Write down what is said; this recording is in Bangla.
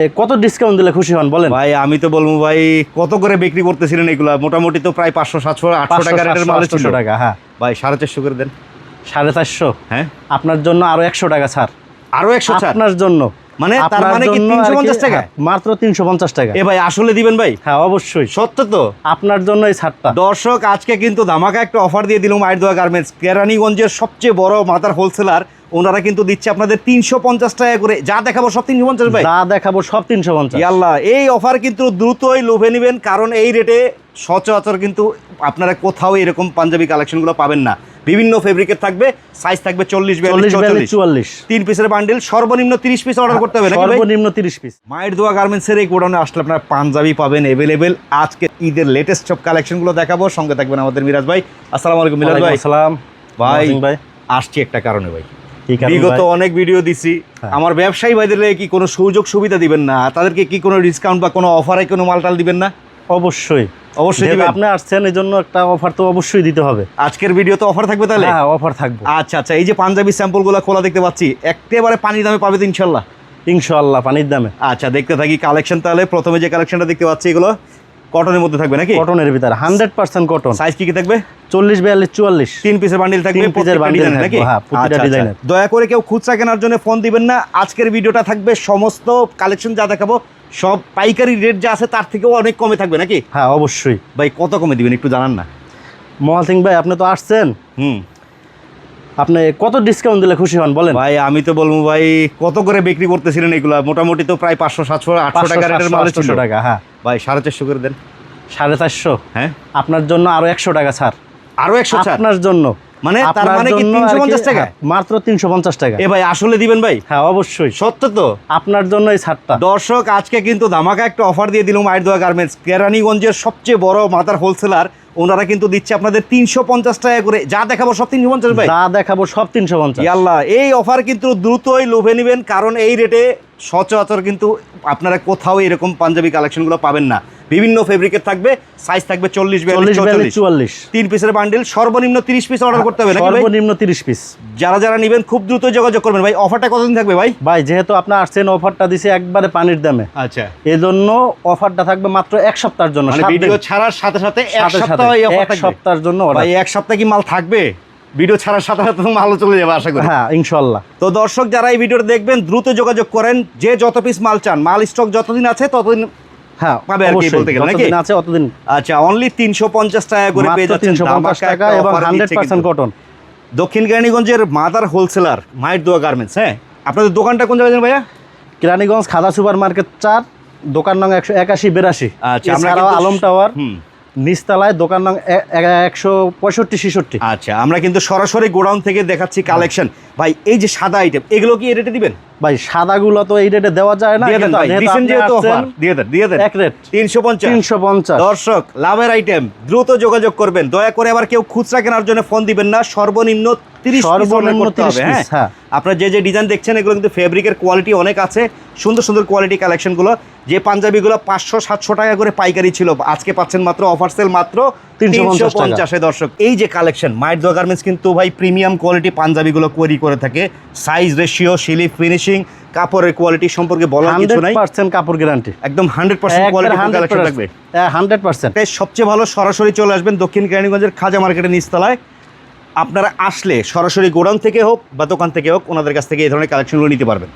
কত ডিসকাউন্ট দিলে খুশি হন বলেন? ভাই আমি তো বলব ভাই কত করে বিক্রি করতেছিলেন এগুলা? মোটামুটি তো প্রায় পাঁচশো সাতশো আটশো টাকা রেটের মাল ছিল। টাকা হ্যাঁ। ভাই সাড়ে চারশো করে দেন। সাড়ে চারশো? হ্যাঁ। আপনার জন্য আরও একশো টাকা ছাড় আরও একশো চার? আপনার জন্য। মানে তার মানে কি জন্য আর 350 টাকা? হ্যাঁ, মাত্র তিনশো পঞ্চাশ টাকা। এ ভাই আসলে দিবেন ভাই? হ্যাঁ অবশ্যই। সত্য তো? আপনার জন্য এই ছাড়টা। দর্শক আজকে কিন্তু ধামাকা একটা অফার দিয়ে দিলাম দোয়া গার্মেন্টস কেরানীগঞ্জের সবচেয়ে বড় মাথার হোলসেলার ওনারা কিন্তু দিচ্ছে আপনাদের তিনশো পঞ্চাশ টাকা করে। যা দেখাবো সব তিনশো পঞ্চাশ ভাই। যা দেখাবো সব তিনশো পঞ্চাশ। ইয়াল্লাহ এই অফার কিন্তু দ্রুতই লোভে নেবেন কারণ এই রেটে সচরাচর কিন্তু আপনারা কোথাও এরকম পাঞ্জাবি কালেকশনগুলো পাবেন না। বিভিন্ন ফেব্রিকের থাকবে সাইজ থাকবে চল্লিশ চুয়াল্লিশ। তিন পিসের বান্ডিল সর্বনিম্ন তিরিশ পিস অর্ডার করতে হবে সর্বনিম্ন তিরিশ পিস মায়ের দোয়া গার্মেন্টসের এই গোডাউনে আসলে আপনারা পাঞ্জাবি পাবেন এভেলেবেল আজকে ঈদের লেটেস্ট সব কালেকশনগুলো দেখাবো। সঙ্গে থাকবেন আমাদের মিরাজ ভাই। আসসালামু আলাইকুম মিরাজ ভাই। আসসালাম। ভাই ভাই। আসছি একটা কারণে ভাই। বিগত অনেক ভিডিও দিছি। হ্যাঁ। আমার ব্যবসায়ী ভাইদের কি কোনো সুযোগ সুবিধা দিবেন না? তাদেরকে কি কোনো ডিসকাউন্ট বা কোনো অফারে কোনো মালটাল দিবেন না? অবশ্যই। অবশ্যই আপনি আসছেন এই জন্য একটা অফার তো অবশ্যই দিতে হবে। আজকের ভিডিও তো অফার থাকবে তাহলে? হ্যাঁ অফার থাকবে। আচ্ছা আচ্ছা এই যে পাঞ্জাবি স্যাম্পলগুলো খোলা দেখতে পাচ্ছি একেবারে পানির দামে পাবে তো ইনশাল্লাহ ইনশাআল্লাহ পানির দামে। আচ্ছা দেখতে থাকি কালেকশন তাহলে। প্রথমে যে কালেকশনটা দেখতে পাচ্ছি এগুলো কটনের মধ্যে থাকবে নাকি? কটনের ভিতরে হান্ড্রেড পার্সেন্ট কটন সাইজ কি কি থাকবে? চল্লিশ বিয়াল্লিশ চুয়াল্লিশ। তিন পিসের বান্ডিল থাকবে পিসের প্রত্যেকটা bundle ডিজাইনের নাকি? হ্যাঁ, আচ্ছা, আচ্ছা। ডিজাইনের। দয়া করে কেউ খুচরা কেনার জন্য ফোন দিবেন না। আজকের ভিডিওটা থাকবে সমস্ত কালেকশন যা দেখাবো সব পাইকারি রেট যা আছে তার থেকেও অনেক কমে থাকবে নাকি? হ্যাঁ অবশ্যই। ভাই কত কমে দিবেন একটু জানান না। মহাল সিং ভাই আপনি তো আসছেন। হুম। আপনি কত ডিসকাউন্ট দিলে খুশি হন বলেন? ভাই আমি তো বলব ভাই কত করে বিক্রি করতেছিলেন এগুলা? মোটামুটি তো প্রায় পাঁচশো সাতশো আটশো টাকা রেটের মাল ছিল। টাকা হ্যাঁ। ভাই সাড়ে চারশো করে দেন। সাড়ে চারশো? হ্যাঁ। আপনার জন্য আরও একশো টাকা ছাড় আরও একশো চার আপনার জন্য। মানে তার মানে কি জন্য তিনশো আর কি- পঞ্চাশ টাকা? হ্যাঁ, মাত্র তিনশো পঞ্চাশ টাকা। এ ভাই আসলে দিবেন ভাই? হ্যাঁ অবশ্যই। সত্য তো? আপনার জন্য এই ছাড়টা। দর্শক আজকে কিন্তু ধামাকা একটা অফার দিয়ে দিলাম দোয়া গার্মেন্টস কেরানীগঞ্জের সবচেয়ে বড় মাথার হোলসেলার ওনারা কিন্তু দিচ্ছে আপনাদের তিনশো পঞ্চাশ টাকা করে। যা দেখাবো সব তিনশো পঞ্চাশ ভাই। যা দেখাবো সব তিনশো পঞ্চাশ। এই অফার কিন্তু দ্রুতই লোভে নেবেন কারণ এই রেটে সচরাচর কিন্তু আপনারা কোথাও এরকম পাঞ্জাবি কালেকশনগুলো পাবেন না। বিভিন্ন ফেব্রিকের থাকবে সাইজ থাকবে চল্লিশ চুয়াল্লিশ। তিন পিসের বান্ডিল সর্বনিম্ন তিরিশ পিস অর্ডার করতে হবে সর্বনিম্ন তিরিশ পিস যারা যারা নেবেন খুব দ্রুত যোগাযোগ করবেন ভাই। অফারটা কতদিন থাকবে ভাই? ভাই যেহেতু আপনি আসছেন অফারটা দিছে একবারে পানির দামে। আচ্ছা। এজন্য অফারটা থাকবে মাত্র এক সপ্তাহের জন্য মানে। ভিডিও ছাড়ার সাথে সাথে এক সপ্তাহ এই এক সপ্তাহের জন্য ভাই এক সপ্তাহ কি মাল থাকবে? ভিডিও ছাড়ার সাথে সাথে তো মালও চলে যাবে আশা করি। হ্যাঁ ইনশাল্লাহ তো দর্শক যারা এই ভিডিওটা দেখবেন দ্রুত যোগাযোগ করেন। যে যত পিস মাল চান মাল স্টক যতদিন আছে ততদিন হ্যাঁ পাবে আর কি বলতে গেলে, নাকি? আছে অতদিন। আচ্ছা অনলি টাকা করে পেয়ে যাচ্ছেন টাকা এবং। কটন দক্ষিণ কেরানীগঞ্জের মাদার হোলসেলার মায়ের দোয়া গার্মেন্টস হ্যাঁ? আপনাদের দোকানটা কোন জায়গায় ভাইয়া? কেরানীগঞ্জ খাদা সুপার মার্কেট চার দোকান নং একশো একাশি বিরাশি। আচ্ছা, আমরা আলম টাওয়ার হুম। নিচতলায় দোকান নং একশো পঁয়ষট্টি, ছেষট্টি। আচ্ছা আমরা কিন্তু সরাসরি গোডাউন থেকে দেখাচ্ছি কালেকশন ভাই, এই যে সাদা আইটেম এগুলো কি রেটে দিবেন? ভাই সাদাগুলো তো এই রেটে দেওয়া যায় না দিয়ে দেন ভাই দিছেন যেহেতু অফার দিয়ে দেন দিয়ে দেন। এক রেট তিনশো পঞ্চাশ। তিনশো পঞ্চাশ। দর্শক লাভের আইটেম দ্রুত যোগাযোগ করবেন। দয়া করে আবার কেউ খুচরা কেনার জন্য ফোন দিবেন না। সর্বনিম্ন তিরিশ সর্বনিম্ন তিরিশ 30 হ্যাঁ। হ্যাঁ। যে যে ডিজাইন দেখছেন এগুলো কিন্তু ফেব্রিকের কোয়ালিটি অনেক আছে। সুন্দর সুন্দর কোয়ালিটি কালেকশনগুলো যে পাঞ্জাবিগুলো পাঁচশো সাতশো টাকা করে পাইকারি ছিল আজকে পাচ্ছেন মাত্র অফার সেল মাত্র 350 টাকা। দর্শক এই যে কালেকশন দোয়া গার্মেন্টস কিন্তু ভাই প্রিমিয়াম কোয়ালিটি পাঞ্জাবিগুলো কোয়ারি করে থাকে। সাইজ রেশিও শিলিপ ফিনিশিং কাপড়ের কোয়ালিটি সম্পর্কে বলার কিছু নাই। কাপড় গ্যারান্টি একদম হান্ড্রেড পার্সেন্ট কোয়ালিটি কালেকশন থাকবে। Hundred percent. তাই সবচেয়ে ভালো সরাসরি চলে আসবেন দক্ষিণ কেরানীগঞ্জের খাজা মার্কেটের নিচতলায়। আপনারা আসলে সরাসরি গোডাউন থেকে হোক বা দোকান থেকে হোক ওনাদের কাছ থেকে এই ধরনের কালেকশনগুলো নিতে পারবেন।